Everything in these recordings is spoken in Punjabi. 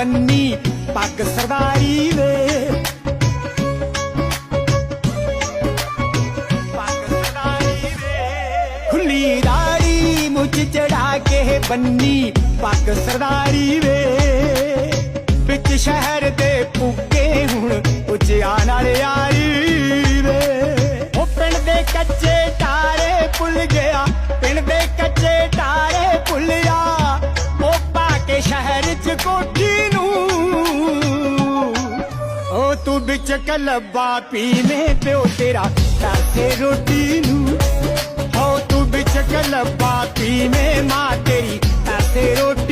ਬੰਨੀ ਪੱਗ ਸਰਦਾਰੀ ਵੇ। ਪੱਗ ਸਰਦਾਰੀ ਵੇ। ਖੁੱਲੀ ਦਾੜੀ ਮੁੱਛ ਚੜਾ ਕੇ ਬੰਨੀ ਪੱਗ ਸਰਦਾਰੀ ਵੇ। ਵਿੱਚ ਸ਼ਹਿਰ ਦੇ ਪੁੱਗੇ ਹੁਣ ਉੱਚਿਆ ਨਾਲ ਯਾਰੀ ਵੇ। ਉਹ ਪਿੰਡ ਦੇ ਕੱਚੇ ਟਾਰੇ ਭੁੱਲ ਗਿਆ, ਪਿੰਡ ਦੇ ਕੱਚੇ ਟਾਰੇ ਭੁੱਲਿਆ ਉਹ ਪਾ ਕੇ ਸ਼ਹਿਰ ਚ ਕੋਠੀ ਵਿੱਚ ਕਲਬਾ ਪੀਵੇਂ ਪਿਓ ਤੇਰਾ ਸਾਥੇ ਰੋਟੀ ਨੂੰ। ਹੋ ਤੂੰ ਵਿੱਚ ਕਲਬਾ ਪੀਵੇਂ, ਮਾਂ ਤੇਰੀ ਸਾਥੇ ਰੋਟੀ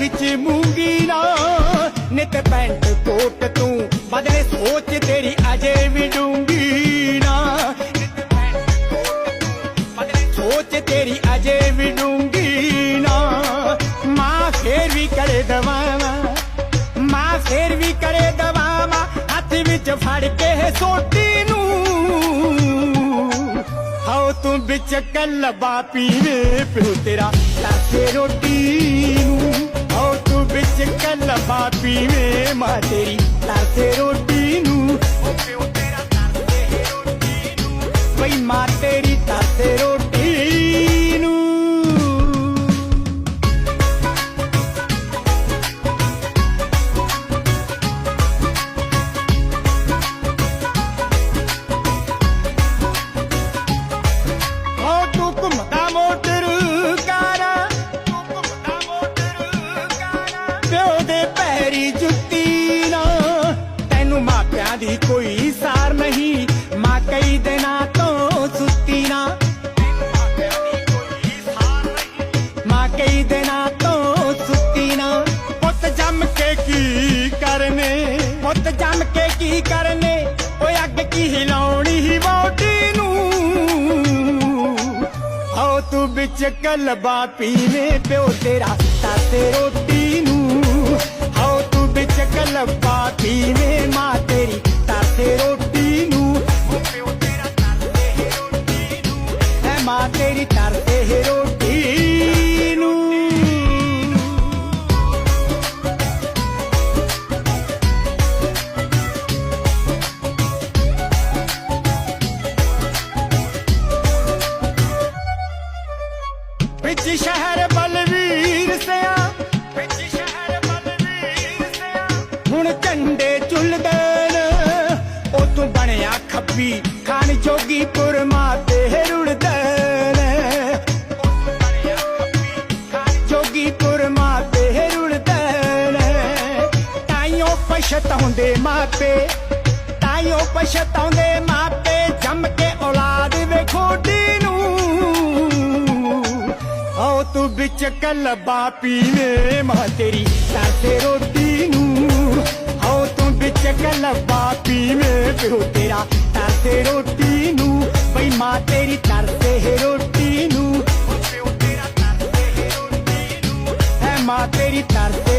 ਐਥੇ ਘਰ ਮੂੰਗੀ ਨਾ। ਨਿੱਤ ਪੈਂਟ ਕੋਟ ਤੂੰ ਬਦਲੇ ਸੋਚ ਤੇਰੀ ਅਜੇ ਵੀ ਡੂੰਗੀ ਨਾ। ਨਿੱਤ ਪੈਂਟ ਕੋਟ ਤੂੰ ਬਦਲੇ ਸੋਚ ਤੇਰੀ ਅਜੇ ਵੀ ਡੂੰਗੀ ਨਾ। ਮਾਂ ਫੇਰ ਵੀ ਕਰੇ ਦਵਾਵਾਂ। ਮਾਂ ਫੇਰ ਵੀ ਕਰੇ ਦਵਾਵਾਂ। ਹੱਥ ਵਿੱਚ ਫੜ ਕੇ ਸੋਟੀ ਨੂੰ। ਹਾਉ ਤੂੰ ਵਿੱਚ ਕਲਬਾ ਪੀਵੇ ਪਿਓ ਤੇਰਾ। ਲਾਸੇ ਰੋਟੀ ਕਲਬਾ ਪੀਵੇ ਮਾਂ ਤੇਰੀ ਲਾਸੇ ਰੋਟੀ ਕੇ ਕਰਨੇ, ਓਏ ਅੱਗ ਕੀ ਹਿਲਾਉਣੀ ਹੀ ਬੋਟੀ ਨੂੰ? ਆਓ ਤੂੰ ਵਿੱਚ ਕਲਬਾ ਪੀਵੇਂ ਪਿਓ ਤੇਰਾ। ਬਣਿਆ ਖੱਬੀ ਖਾਨ ਜੋਗੀਪੁਰ ਮਾਤੇ ਰੁੜਦੇ ਨੇ। ਉਹ ਤੂੰ ਬਣਿਆ ਖੱਬੀ ਖਾਨ ਜੋਗੀਪੁਰ ਮਾਤੇ ਰੁੜਦੇ ਨੇ। ਤਾਈਓ ਪਛਤਾਉਂਦੇ ਮਾਪੇ, ਤਾਈਓ ਪਛਤਾਉਂਦੇ ਮਾਪੇ, ਜੰਮ ਕੇ ਔਲਾਦ ਵੇਖੋਡੀ ਨੂੰ ਆਓ ਤੂੰ ਵਿੱਚ ਕਲਬਾ ਪੀਵੇ ਮਾਂ ਤੇਰੀ ਸਾਥੇ ਰੋਟੀ ਨੂੰ। ਆਓ ਤੂੰ ਵਿੱਚ ਕਲਬਾ ਪੀਵੇ ਪਿਓ ਤੇਰਾ ਤੇ ਰੋਟੀ ਨੂੰ। ਬਈ ਮਾਂ ਤੇਰੀ ਤਰਸੇ ਹੈ ਰੋਟੀ ਨੂੰ। ਪਿਓ ਤੇਰਾ ਤਰਸੇ ਹੈ ਰੋਟੀ ਨੂੰ। ਹੈ ਮਾਂ ਤੇਰੀ ਤਰਸੇ